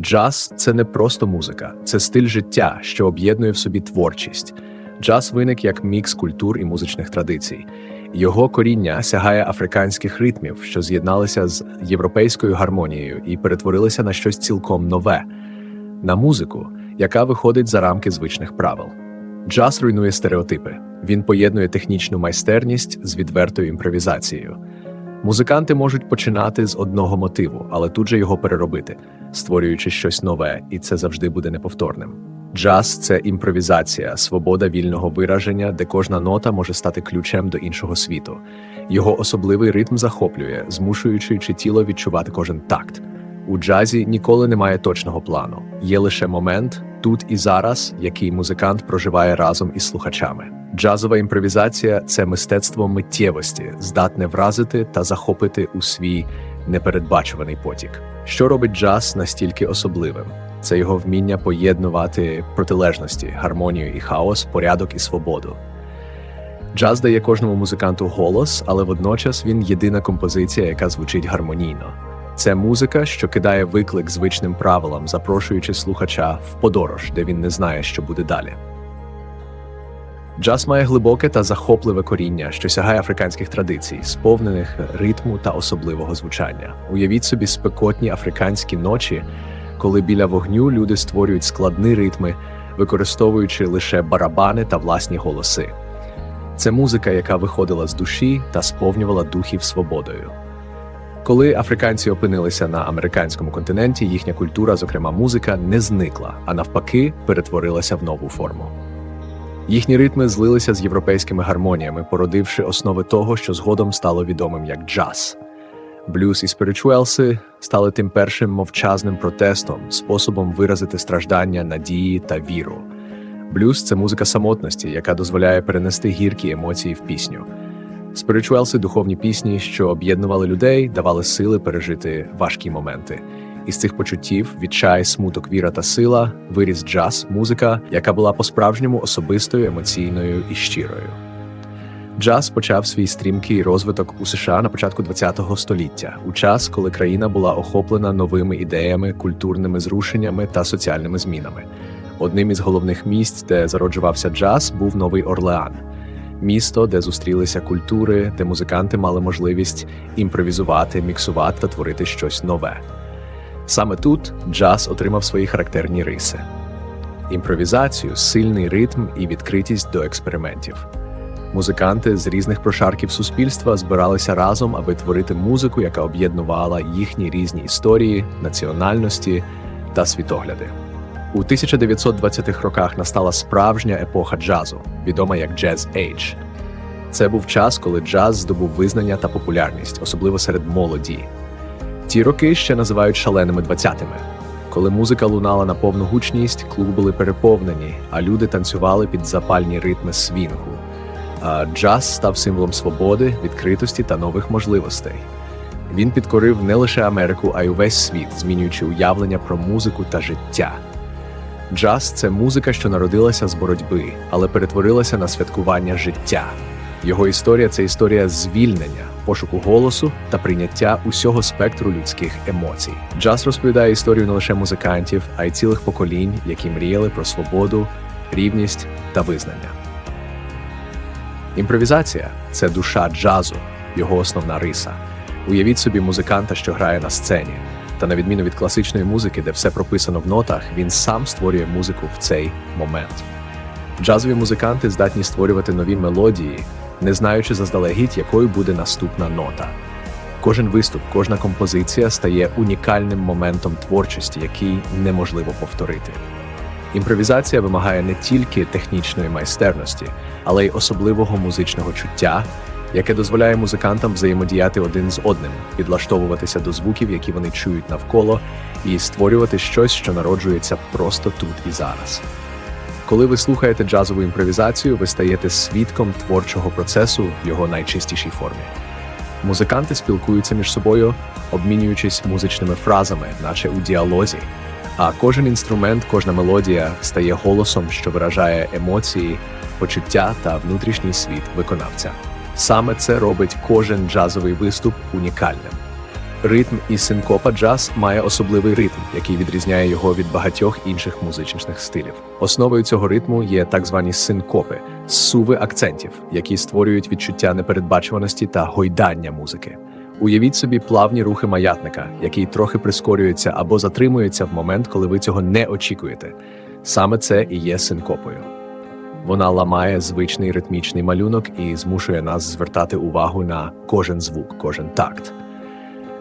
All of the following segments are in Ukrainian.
Джаз це не просто музика, це стиль життя, що об'єднує в собі творчість. Джаз виник як мікс культур і музичних традицій. Його коріння сягає африканських ритмів, що з'єдналися з європейською гармонією і перетворилися на щось цілком нове, на музику, яка виходить за рамки звичних правил. Джаз руйнує стереотипи. Він поєднує технічну майстерність з відвертою імпровізацією. Музиканти можуть починати з одного мотиву, але тут же його переробити, створюючи щось нове, і це завжди буде неповторним. Джаз це імпровізація, свобода вільного вираження, де кожна нота може стати ключем до іншого світу. Його особливий ритм захоплює, змушуючи чи тіло відчувати кожен такт. У джазі ніколи немає точного плану. Є лише момент тут і зараз, який музикант проживає разом із слухачами. Джазова імпровізація це мистецтво миттєвості, здатне вразити та захопити у свій непередбачуваний потік. Що робить джаз настільки особливим? Це його вміння поєднувати протилежності, гармонію і хаос, порядок і свободу. Джаз дає кожному музиканту голос, але водночас він єдина композиція, яка звучить гармонійно. Це музика, що кидає виклик звичним правилам, запрошуючи слухача в подорож, де він не знає, що буде далі. Джаз має глибоке та захопливе коріння, що сягає африканських традицій, сповнених ритму та особливого звучання. Уявіть собі спекотні африканські ночі, коли біля вогню люди створюють складні ритми, використовуючи лише барабани та власні голоси. Це музика, яка виходила з душі та сповнювала духів свободою. Коли африканці опинилися на американському континенті, їхня культура, зокрема музика, не зникла, а навпаки, перетворилася в нову форму. Їхні ритми злилися з європейськими гармоніями, породивши основи того, що згодом стало відомим як джаз. Блюз і спіричуелси стали тим першим мовчазним протестом, способом виразити страждання, надії та віру. Блюз це музика самотності, яка дозволяє перенести гіркі емоції в пісню. Спіричуелси духовні пісні, що об'єднували людей, давали сили пережити важкі моменти. Із цих почуттів відчай, смуток, віра та сила виріс джаз, музика, яка була по-справжньому особистою, емоційною і щирою. Джаз почав свій стрімкий розвиток у США на початку ХХ століття, у час, коли країна була охоплена новими ідеями, культурними зрушеннями та соціальними змінами. Одним із головних місць, де зароджувався джаз, був Новий Орлеан, місто, де зустрілися культури, де музиканти мали можливість імпровізувати, міксувати та творити щось нове. Саме тут джаз отримав свої характерні риси: імпровізацію, сильний ритм і відкритість до експериментів. Музиканти з різних прошарків суспільства збиралися разом, аби творити музику, яка об'єднувала їхні різні історії, національності та світогляди. У 1920-х роках настала справжня епоха джазу, відома як Jazz Age. Це був час, коли джаз здобув визнання та популярність, особливо серед молоді. Ті роки ще називають шаленими двадцятими. Коли музика лунала на повну гучність, клуби були переповнені, а люди танцювали під запальні ритми свінгу. А джаз став символом свободи, відкритості та нових можливостей. Він підкорив не лише Америку, а й увесь світ, змінюючи уявлення про музику та життя. Джаз це музика, що народилася з боротьби, але перетворилася на святкування життя. Його історія це історія звільнення, пошуку голосу та прийняття усього спектру людських емоцій. Джаз розповідає історію не лише музикантів, а й цілих поколінь, які мріяли про свободу, рівність та визнання. Імпровізація це душа джазу, його основна риса. Уявіть собі музиканта, що грає на сцені. Та на відміну від класичної музики, де все прописано в нотах, він сам створює музику в цей момент. Джазові музиканти здатні створювати нові мелодії, не знаючи заздалегідь, якою буде наступна нота. Кожен виступ, кожна композиція стає унікальним моментом творчості, який неможливо повторити. Імпровізація вимагає не тільки технічної майстерності, але й особливого музичного чуття, яке дозволяє музикантам взаємодіяти один з одним, підлаштовуватися до звуків, які вони чують навколо, і створювати щось, що народжується просто тут і зараз. Коли ви слухаєте джазову імпровізацію, ви стаєте свідком творчого процесу в його найчистішій формі. Музиканти спілкуються між собою, обмінюючись музичними фразами, наче у діалозі. А кожен інструмент, кожна мелодія стає голосом, що виражає емоції, почуття та внутрішній світ виконавця. Саме це робить кожен джазовий виступ унікальним. Ритм і синкопа джаз має особливий ритм, який відрізняє його від багатьох інших музичних стилів. Основою цього ритму є так звані синкопи суви акцентів, які створюють відчуття непередбачуваності та гойдання музики. Уявіть собі плавні рухи маятника, який трохи прискорюється або затримується в момент, коли ви цього не очікуєте. Саме це і є синкопою. Вона ламає звичний ритмічний малюнок і змушує нас звертати увагу на кожен звук, кожен такт.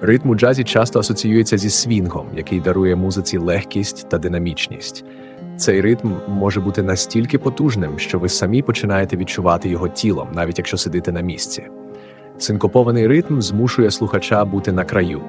Ритм у джазі часто асоціюється зі свінгом, який дарує музиці легкість та динамічність. Цей ритм може бути настільки потужним, що ви самі починаєте відчувати його тілом, навіть якщо сидите на місці. Синкопований ритм змушує слухача бути на краю.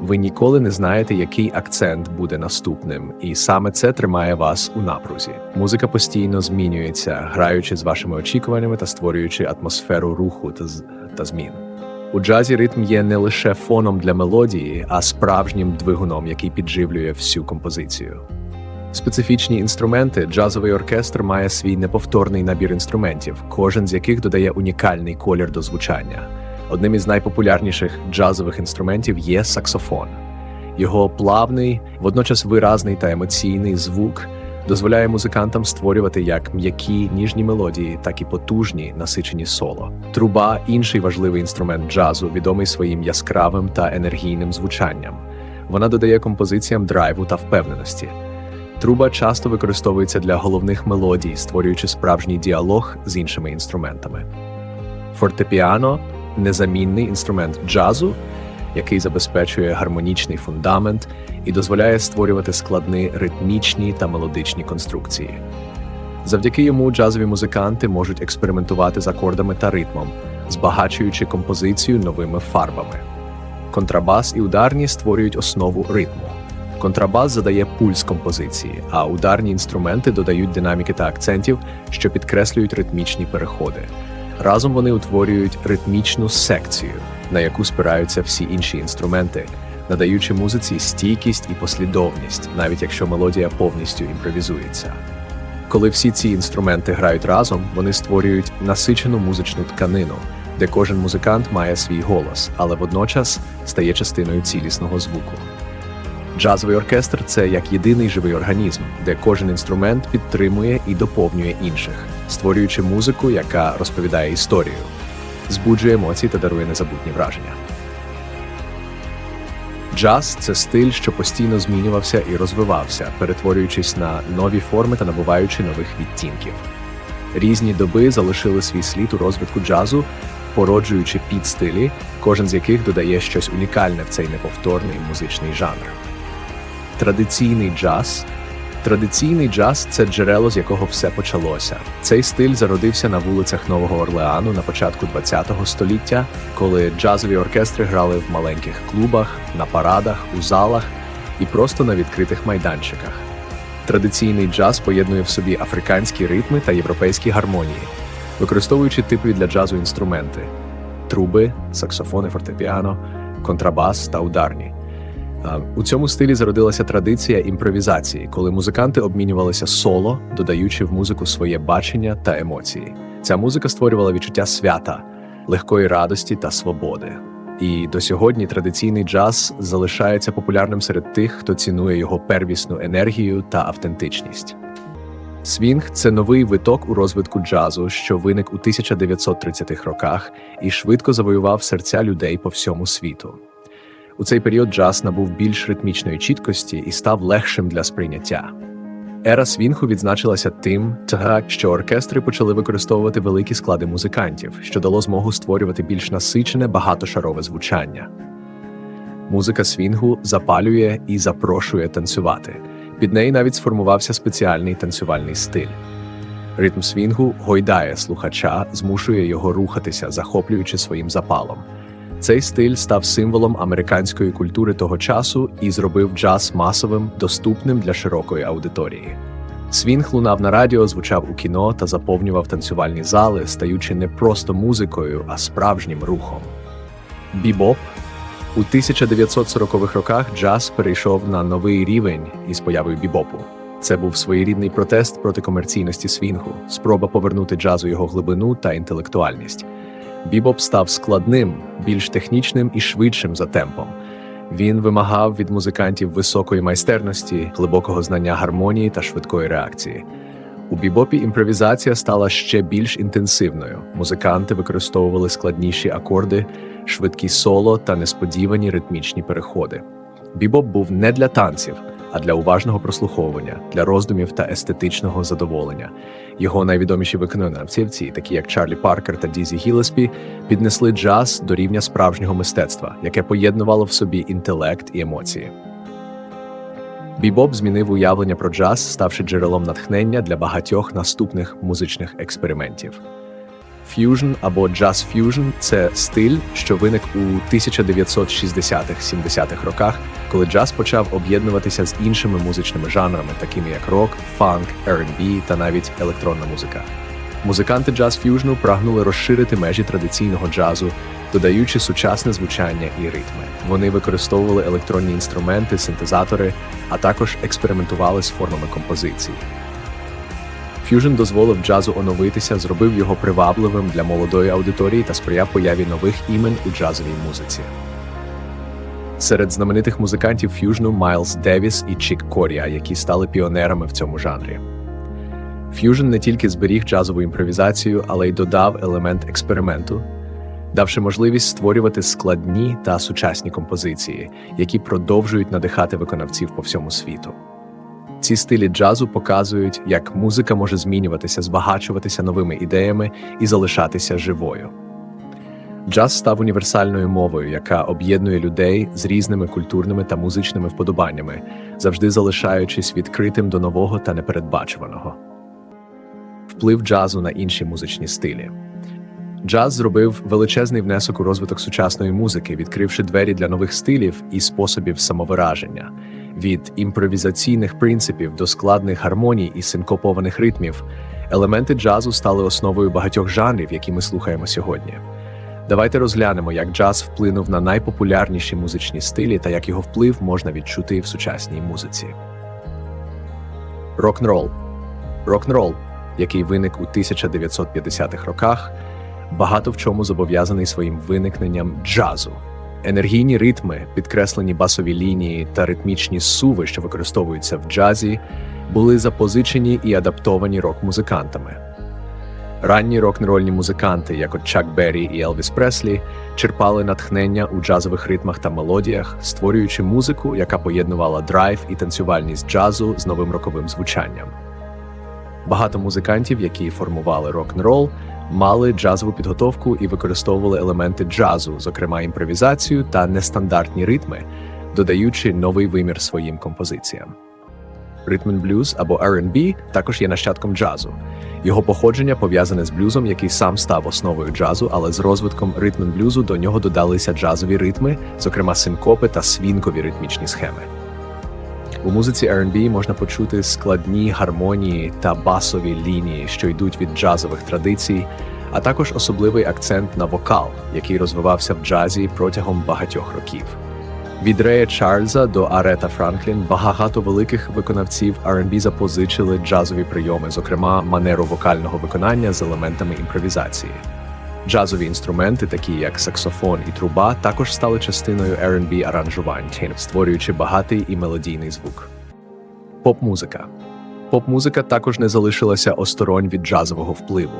Ви ніколи не знаєте, який акцент буде наступним, і саме це тримає вас у напрузі. Музика постійно змінюється, граючи з вашими очікуваннями та створюючи атмосферу руху та, та змін. У джазі ритм є не лише фоном для мелодії, а справжнім двигуном, який підживлює всю композицію. Специфічні інструменти, джазовий оркестр має свій неповторний набір інструментів, кожен з яких додає унікальний колір до звучання. Одним із найпопулярніших джазових інструментів є саксофон. Його плавний, водночас виразний та емоційний звук дозволяє музикантам створювати як м'які ніжні мелодії, так і потужні насичені соло. Труба інший важливий інструмент джазу, відомий своїм яскравим та енергійним звучанням. Вона додає композиціям драйву та впевненості. Труба часто використовується для головних мелодій, створюючи справжній діалог з іншими інструментами. Фортепіано незамінний інструмент джазу, який забезпечує гармонічний фундамент і дозволяє створювати складні ритмічні та мелодичні конструкції. Завдяки йому джазові музиканти можуть експериментувати з акордами та ритмом, збагачуючи композицію новими фарбами. Контрабас і ударні створюють основу ритму. Контрабас задає пульс композиції, а ударні інструменти додають динаміки та акцентів, що підкреслюють ритмічні переходи. Разом вони утворюють ритмічну секцію, на яку спираються всі інші інструменти, надаючи музиці стійкість і послідовність, навіть якщо мелодія повністю імпровізується. Коли всі ці інструменти грають разом, вони створюють насичену музичну тканину, де кожен музикант має свій голос, але водночас стає частиною цілісного звуку. Джазовий оркестр це як єдиний живий організм, де кожен інструмент підтримує і доповнює інших, створюючи музику, яка розповідає історію, збуджує емоції та дарує незабутні враження. Джаз це стиль, що постійно змінювався і розвивався, перетворюючись на нові форми та набуваючи нових відтінків. Різні доби залишили свій слід у розвитку джазу, породжуючи підстилі, кожен з яких додає щось унікальне в цей неповторний музичний жанр. Традиційний джаз. Традиційний джаз це джерело, з якого все почалося. Цей стиль зародився на вулицях Нового Орлеану на початку ХХ століття, коли джазові оркестри грали в маленьких клубах, на парадах, у залах і просто на відкритих майданчиках. Традиційний джаз поєднує в собі африканські ритми та європейські гармонії, використовуючи типові для джазу інструменти: труби, саксофони, фортепіано, контрабас та ударні. У цьому стилі зародилася традиція імпровізації, коли музиканти обмінювалися соло, додаючи в музику своє бачення та емоції. Ця музика створювала відчуття свята, легкої радості та свободи. І до сьогодні традиційний джаз залишається популярним серед тих, хто цінує його первісну енергію та автентичність. Свінг це новий виток у розвитку джазу, що виник у 1930-х роках і швидко завоював серця людей по всьому світу. У цей період джаз набув більш ритмічної чіткості і став легшим для сприйняття. Ера свінгу відзначилася тим, що оркестри почали використовувати великі склади музикантів, що дало змогу створювати більш насичене багатошарове звучання. Музика свінгу запалює і запрошує танцювати. Під неї навіть сформувався спеціальний танцювальний стиль. Ритм свінгу гойдає слухача, змушує його рухатися, захоплюючи своїм запалом. Цей стиль став символом американської культури того часу і зробив джаз масовим, доступним для широкої аудиторії. Свінг лунав на радіо, звучав у кіно та заповнював танцювальні зали, стаючи не просто музикою, а справжнім рухом. Бібоп у 1940-х роках джаз перейшов на новий рівень із появою бібопу. Це був своєрідний протест проти комерційності свінгу, спроба повернути джазу його глибину та інтелектуальність. Бібоп став складним, більш технічним і швидшим за темпом. Він вимагав від музикантів високої майстерності, глибокого знання гармонії та швидкої реакції. У бібопі імпровізація стала ще більш інтенсивною. Музиканти використовували складніші акорди, швидкі соло та несподівані ритмічні переходи. Бібоп був не для танців, а для уважного прослуховування, для роздумів та естетичного задоволення. Його найвідоміші виконавці, такі як Чарлі Паркер та Дізі Гілеспі, піднесли джаз до рівня справжнього мистецтва, яке поєднувало в собі інтелект і емоції. Бібоп змінив уявлення про джаз, ставши джерелом натхнення для багатьох наступних музичних експериментів. Ф'южн або джаз ф'южн це стиль, що виник у 1960-70-х роках, коли джаз почав об'єднуватися з іншими музичними жанрами, такими як рок, фанк, R&B та навіть електронна музика. Музиканти джаз ф'южну прагнули розширити межі традиційного джазу, додаючи сучасне звучання і ритми. Вони використовували електронні інструменти, синтезатори, а також експериментували з формами композиції. Ф'южн дозволив джазу оновитися, зробив його привабливим для молодої аудиторії та сприяв появі нових імен у джазовій музиці. Серед знаменитих музикантів ф'южну Майлз Девіс і Чік Корія, які стали піонерами в цьому жанрі. Ф'южн не тільки зберіг джазову імпровізацію, але й додав елемент експерименту, давши можливість створювати складні та сучасні композиції, які продовжують надихати виконавців по всьому світу. Ці стилі джазу показують, як музика може змінюватися, збагачуватися новими ідеями і залишатися живою. Джаз став універсальною мовою, яка об'єднує людей з різними культурними та музичними вподобаннями, завжди залишаючись відкритим до нового та непередбачуваного. Вплив джазу на інші музичні стилі. Джаз зробив величезний внесок у розвиток сучасної музики, відкривши двері для нових стилів і способів самовираження. Від імпровізаційних принципів до складних гармоній і синкопованих ритмів, елементи джазу стали основою багатьох жанрів, які ми слухаємо сьогодні. Давайте розглянемо, як джаз вплинув на найпопулярніші музичні стилі та як його вплив можна відчути в сучасній музиці. Рок-н-рол. Рок-н-рол, який виник у 1950-х роках, багато в чому зобов'язаний своїм виникненням джазу. Енергійні ритми, підкреслені басові лінії та ритмічні суви, що використовуються в джазі, були запозичені і адаптовані рок-музикантами. Ранні рок-н-рольні музиканти, як от Чак Беррі і Елвіс Преслі, черпали натхнення у джазових ритмах та мелодіях, створюючи музику, яка поєднувала драйв і танцювальність джазу з новим роковим звучанням. Багато музикантів, які формували рок-н-рол, мали джазову підготовку і використовували елементи джазу, зокрема імпровізацію та нестандартні ритми, додаючи новий вимір своїм композиціям. Ритм блюз або R&B також є нащадком джазу. Його походження пов'язане з блюзом, який сам став основою джазу, але з розвитком ритм блюзу до нього додалися джазові ритми, зокрема синкопи та свінкові ритмічні схеми. У музиці R&B можна почути складні гармонії та басові лінії, що йдуть від джазових традицій, а також особливий акцент на вокал, який розвивався в джазі протягом багатьох років. Від Рея Чарльза до Арета Франклін багато великих виконавців R&B запозичили джазові прийоми, зокрема манеру вокального виконання з елементами імпровізації. Джазові інструменти, такі як саксофон і труба, також стали частиною R&B аранжувань, створюючи багатий і мелодійний звук. Поп-музика. Поп-музика також не залишилася осторонь від джазового впливу.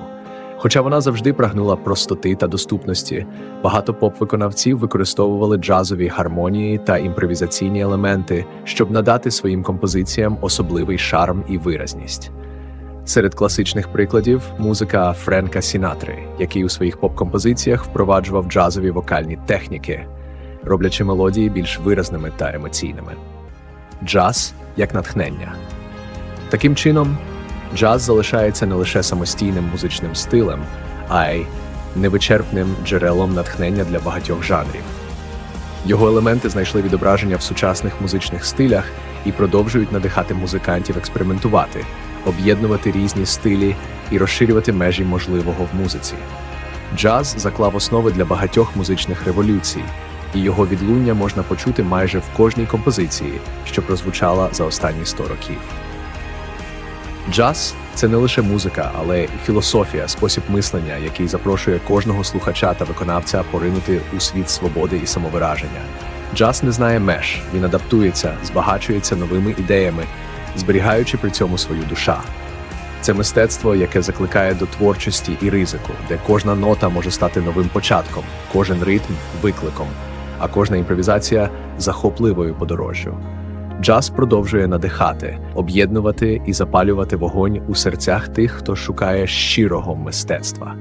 Хоча вона завжди прагнула простоти та доступності, багато поп-виконавців використовували джазові гармонії та імпровізаційні елементи, щоб надати своїм композиціям особливий шарм і виразність. Серед класичних прикладів музика Френка Сінатри, який у своїх поп-композиціях впроваджував джазові вокальні техніки, роблячи мелодії більш виразними та емоційними. Джаз як натхнення. Таким чином, джаз залишається не лише самостійним музичним стилем, а й невичерпним джерелом натхнення для багатьох жанрів. Його елементи знайшли відображення в сучасних музичних стилях і продовжують надихати музикантів експериментувати, об'єднувати різні стилі і розширювати межі можливого в музиці. Джаз заклав основи для багатьох музичних революцій, і його відлуння можна почути майже в кожній композиції, що прозвучала за останні 100 років. Джаз це не лише музика, але й філософія, спосіб мислення, який запрошує кожного слухача та виконавця поринути у світ свободи і самовираження. Джаз не знає меж, він адаптується, збагачується новими ідеями, зберігаючи при цьому свою душа. Це мистецтво, яке закликає до творчості і ризику, де кожна нота може стати новим початком, кожен ритм викликом, а кожна імпровізація захопливою подорожжю. Джаз продовжує надихати, об'єднувати і запалювати вогонь у серцях тих, хто шукає щирого мистецтва.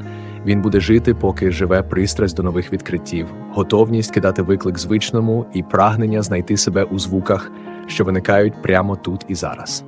Він буде жити, поки живе пристрасть до нових відкриттів, готовність кидати виклик звичному і прагнення знайти себе у звуках, що виникають прямо тут і зараз.